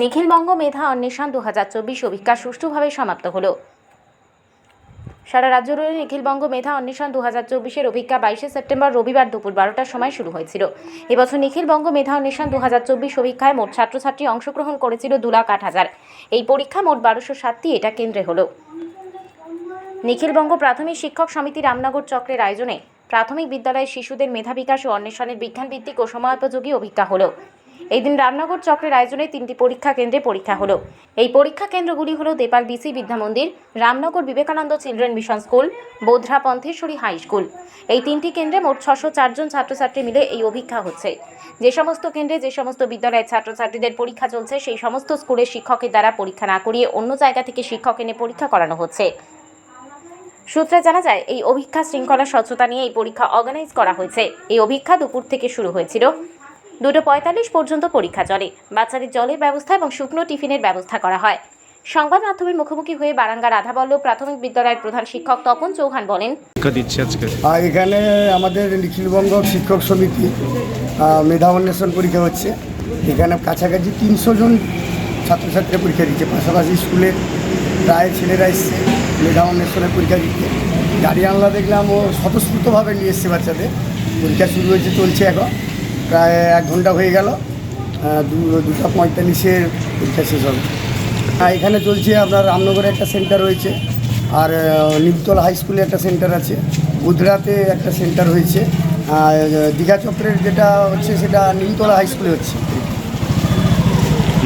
নিখিলবঙ্গ মেধা অন্বেষণ দু হাজার চব্বিশ অভিজ্ঞা সুষ্ঠুভাবে সমাপ্ত হলো। সারা রাজ্য জুড়ে নিখিলবঙ্গ মেধা অন্বেষণ দু হাজার চব্বিশের অভিজ্ঞা বাইশে সেপ্টেম্বর রবিবার দুপুর বারোটার সময় শুরু হয়েছিল। এবছর নিখিলবঙ্গ মেধা অন্বেষণ দু হাজার চব্বিশ অভিজ্ঞায় মোট ছাত্রছাত্রী অংশগ্রহণ করেছিল দু লাখ আট হাজার। এই পরীক্ষা মোট বারোশো সাতটি এটা কেন্দ্রে হলো। নিখিলবঙ্গ প্রাথমিক শিক্ষক সমিতি রামনগর চক্রের আয়োজনে প্রাথমিক বিদ্যালয়ের শিশুদের মেধা বিকাশ ও অন্বেষণের বিজ্ঞানভিত্তিক ও সময়োপযোগী অভিজ্ঞা হলো। এই দিন রামনগর চক্রের আয়োজনে তিনটি পরীক্ষা কেন্দ্রে পরীক্ষা হলো। এই পরীক্ষা কেন্দ্রগুলি হলো Depal BC Vidya Mandir, Ramnagar Vivekananda children mission school, Bodhra Pantheshwari high school. এই তিনটি কেন্দ্রে মোট ছশো চারজন ছাত্রছাত্রী মিলে এই অভিজ্ঞা হচ্ছে। যে সমস্ত কেন্দ্রে যে সমস্ত বিদ্যালয়ের ছাত্রছাত্রীদের পরীক্ষা চলছে, সেই সমস্ত স্কুলের শিক্ষকের দ্বারা পরীক্ষা না করিয়ে অন্য জায়গা থেকে শিক্ষক এনে পরীক্ষা করানো হচ্ছে। সূত্রে জানা যায়, এই অভিক্ষা শৃঙ্খলা স্বচ্ছতা নিয়ে এই পরীক্ষা অর্গানাইজ করা হয়েছে। এই অভিক্ষা দুপুর থেকে শুরু হয়েছিল। দুটো পঁয়তাল্লিশ পর্যন্ত পরীক্ষা চলে। বাচ্চাদের জলের ব্যবস্থা এবং শুকনো টিফিনের ব্যবস্থা করা হয়। সংবাদ মাধ্যমের মুখোমুখি হয়ে বারাঙ্গা রাধাবল্লভ প্রাথমিক বিদ্যালয়ের প্রধান শিক্ষক তপন চৌহান বলেন দিচ্ছে এখানে আমাদের নিখিলবঙ্গ শিক্ষক সমিতি মেধা অন্বেষণ পরীক্ষা হচ্ছে। এখানে কাছাকাছি তিনশো জন ছাত্রছাত্রীরা পরীক্ষা দিচ্ছে। পাশাপাশি স্কুলে প্রায় ছেলেরা এসছে মেধা অন্বেষণের পরীক্ষা দিতে গার্ডিয়ানরা দেখলাম ও স্বতঃস্ফূর্তভাবে নিয়ে এসছে বাচ্চাদের। পরীক্ষা শুরু হয়েছে চলছে এখন। প্রায় এক ঘণ্টা হয়ে গেল। দুটো পঁয়তাল্লিশের পরীক্ষা শেষ হবে। এখানে চলছে আপনার রামনগরে একটা সেন্টার রয়েছে আর নিমতলা হাই স্কুলে একটা সেন্টার আছে। গুজরাতে একটা সেন্টার হয়েছে। দীঘা চক্রের যেটা হচ্ছে সেটা নিমতলা হাই স্কুলে হচ্ছে।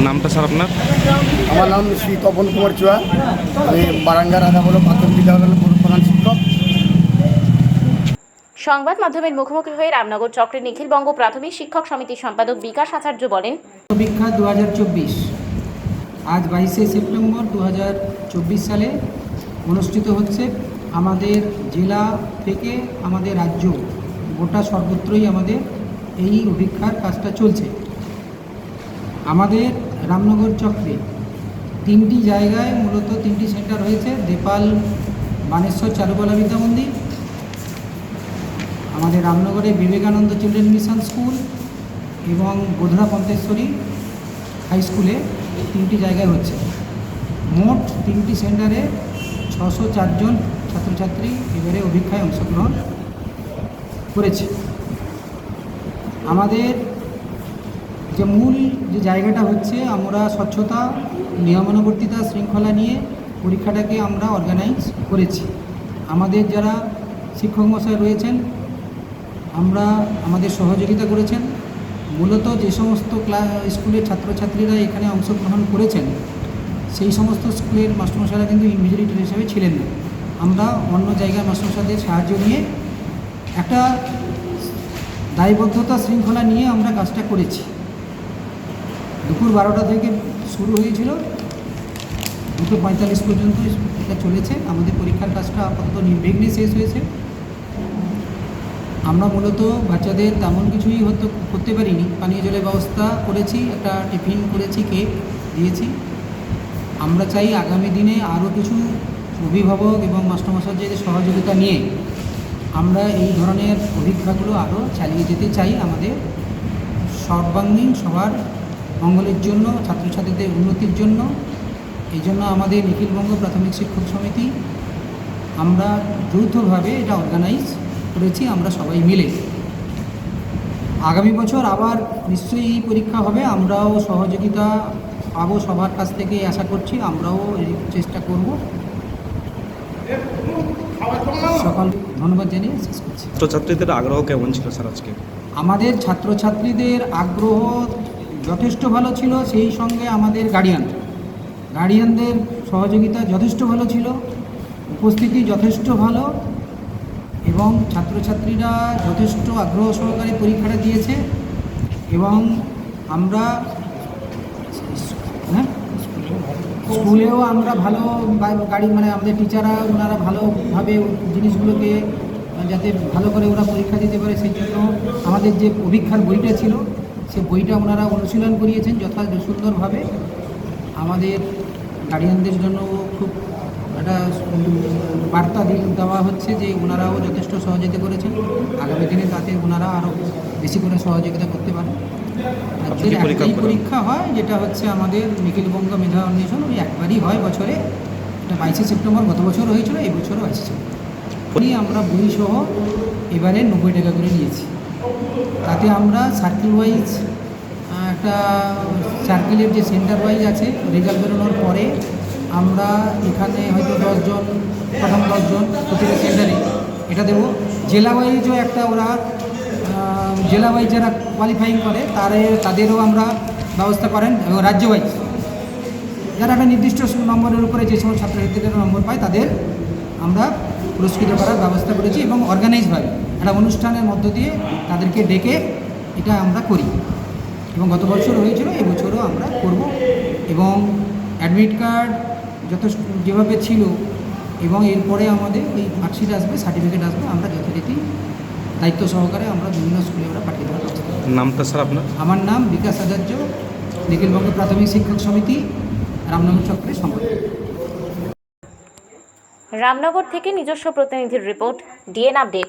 নামটা স্যার আপনার? আমার নাম শ্রী তপন কুমার চুয়া আমি বারাঙ্গা রাধা বলো প্রাথমিক বিদ্যালয়ের প্রধান শিক্ষক। সংবাদ মাধ্যমের মুখোমুখি হয়ে রামনগর চক্রের নিখিলবঙ্গ প্রাথমিক শিক্ষক সমিতির সম্পাদক বিকাশ আচার্য বলেন পরীক্ষা দু আজ বাইশে সেপ্টেম্বর দু হাজার চব্বিশ সালে অনুষ্ঠিত হচ্ছে আমাদের জেলা থেকে আমাদের রাজ্য, গোটা সর্বত্রই আমাদের এই অভিক্ষার কাজটা চলছে। আমাদের রামনগর চক্রে তিনটি জায়গায় মূলত তিনটি সেন্টার হয়েছে দেপাল, বানেশ্বর, চারুকলা বিদ্যা মন্দির আমাদের রামনগরে বিবেকানন্দ চিলড্রেন মিশন স্কুল এবং বোধরা পন্তেশ্বরী হাই স্কুলে তিনটি জায়গায় হচ্ছে। মোট তিনটি সেন্টারে ছশো চারজন ছাত্রছাত্রী এবারে অভিক্ষায় অংশগ্রহণ করেছে। আমাদের যে মূল যে জায়গাটা হচ্ছে, আমরা স্বচ্ছতা, নিয়মানুবর্তিতা, শৃঙ্খলা নিয়ে পরীক্ষাটাকে আমরা অর্গানাইজ করেছি। আমাদের যারা শিক্ষক মশাই রয়েছেন আমরা আমাদের সহযোগিতা করেছেন। মূলত যে সমস্ত ক্লাস স্কুলের ছাত্রছাত্রীরা এখানে অংশগ্রহণ করেছেন, সেই সমস্ত স্কুলের মাস্টারমশাইরা কিন্তু ইনভিজিলেটর হিসেবে ছিলেন না। আমরা অন্য জায়গায় মাস্টারমশাইদের সাহায্য নিয়ে একটা দায়বদ্ধতা শৃঙ্খলা নিয়ে আমরা কাজটা করেছি। দুপুর বারোটা থেকে শুরু হয়েছিল। দুটো পঁয়তাল্লিশ পর্যন্ত এটা চলেছে। আমাদের পরীক্ষার কাজটা আপাতত নির্বিঘ্নে শেষ হয়েছে। আমরা মূলত বাচ্চাদের তেমন কিছুই হয়তো করতে পারিনি। পানীয় জলের ব্যবস্থা করেছি, একটা টিফিন করেছি, কেক দিয়েছি। আমরা চাই আগামী দিনে আরও কিছু অভিভাবক এবং মাস্টারমশাইদের সহযোগিতা নিয়ে আমরা এই ধরনের অভিজ্ঞতাগুলো আরও চালিয়ে যেতে চাই আমাদের সর্বাঙ্গীন সবার মঙ্গলের জন্য, ছাত্রছাত্রীদের উন্নতির জন্য। এই জন্য আমাদের নিখিলবঙ্গ প্রাথমিক শিক্ষক সমিতি, আমরা যৌথভাবে এটা অর্গানাইজ করেছি আমরা সবাই মিলে। আগামী বছর আবার নিশ্চয়ই এই পরীক্ষা হবে আমরাও সহযোগিতা পাবো সবার কাছ থেকে আশা করছি আমরাও এই চেষ্টা করব। সকল ধন্যবাদ জানিয়ে শেষ করছি। ছাত্রছাত্রীদের আগ্রহ কেমন ছিল স্যার আজকে? আমাদের ছাত্রছাত্রীদের আগ্রহ যথেষ্ট ভালো ছিল সেই সঙ্গে আমাদের গার্ডিয়ান গার্ডিয়ানদের সহযোগিতা যথেষ্ট ভালো ছিল উপস্থিতি যথেষ্ট ভালো। এবং ছাত্রছাত্রীরা যথেষ্ট আগ্রহ সহকারে পরীক্ষাটা দিয়েছে এবং আমরা হ্যাঁ? স্কুলেও আমরা ভালো গাড়ি মানে আমাদের টিচাররা, ওনারা ভালোভাবে জিনিসগুলোকে যাতে ভালো করে ওরা পরীক্ষা দিতে পারে, সেই জন্য আমাদের যে অভিক্ষার বইটা ছিল, সে বইটা ওনারা অনুশীলন করিয়েছেন যথা সুন্দরভাবে। আমাদের গার্ডিয়ানদের জন্য খুব একটা বার্তা দেওয়া হচ্ছে যে ওনারাও যথেষ্ট সহযোগিতা করেছেন। আগামী দিনে তাতে ওনারা আরও বেশি করে সহযোগিতা করতে পারেন। পরীক্ষা একটাই পরীক্ষা হয় যেটা হচ্ছে আমাদের নিখিলবঙ্গ মেধা অন্বেষণ ওই একবারই হয় বছরে। এটা বাইশে সেপ্টেম্বর গত বছর হয়েছিল এই বছরও উনি আমরা বই সহ এবারে নব্বই টাকা করে নিয়েছি। তাতে আমরা সার্কেল ওয়াইজ একটা সার্কেলের যে সেন্টার ওয়াইজ আছে রেজাল্ট বেরোনোর পরে আমরা এখানে হয়তো দশজন, প্রথম দশজন প্রতিটা সেন্টারে এটা দেবো। জেলা ওয়াইজও একটা ওরা জেলা ওয়াইজ যারা কোয়ালিফাইং করে, তারে, তাদেরও আমরা ব্যবস্থা করেন এবং রাজ্য ওয়াইজ যারা একটা নির্দিষ্ট নম্বরের উপরে যে সমস্ত ছাত্রছাত্রীরা নম্বর পায়, তাদের আমরা পুরস্কৃত করার ব্যবস্থা করেছি এবং অর্গানাইজভাবে একটা অনুষ্ঠানের মধ্য দিয়ে তাদেরকে ডেকে এটা আমরা করি। এবং গত বছর হয়েছিল, এবছরও আমরা করব। এবং অ্যাডমিট কার্ড যত যেভাবে ছিল এবং এরপরে আমাদের ওই মার্কশিট আসবে সার্টিফিকেট আসবে আমরা যথারীতি দায়িত্ব সহকারে আমরা বিভিন্ন স্কুলে আমরা পাঠিয়ে দেওয়ার ব্যবস্থা নামটা স্যার আপনার? আমার নাম বিকাশ আচার্য নিখিলবঙ্গ প্রাথমিক শিক্ষক সমিতি রামনগর চক্রের সম্পাদক রামনগর থেকে নিজস্ব প্রতিনিধির রিপোর্ট ডিএন আপডেট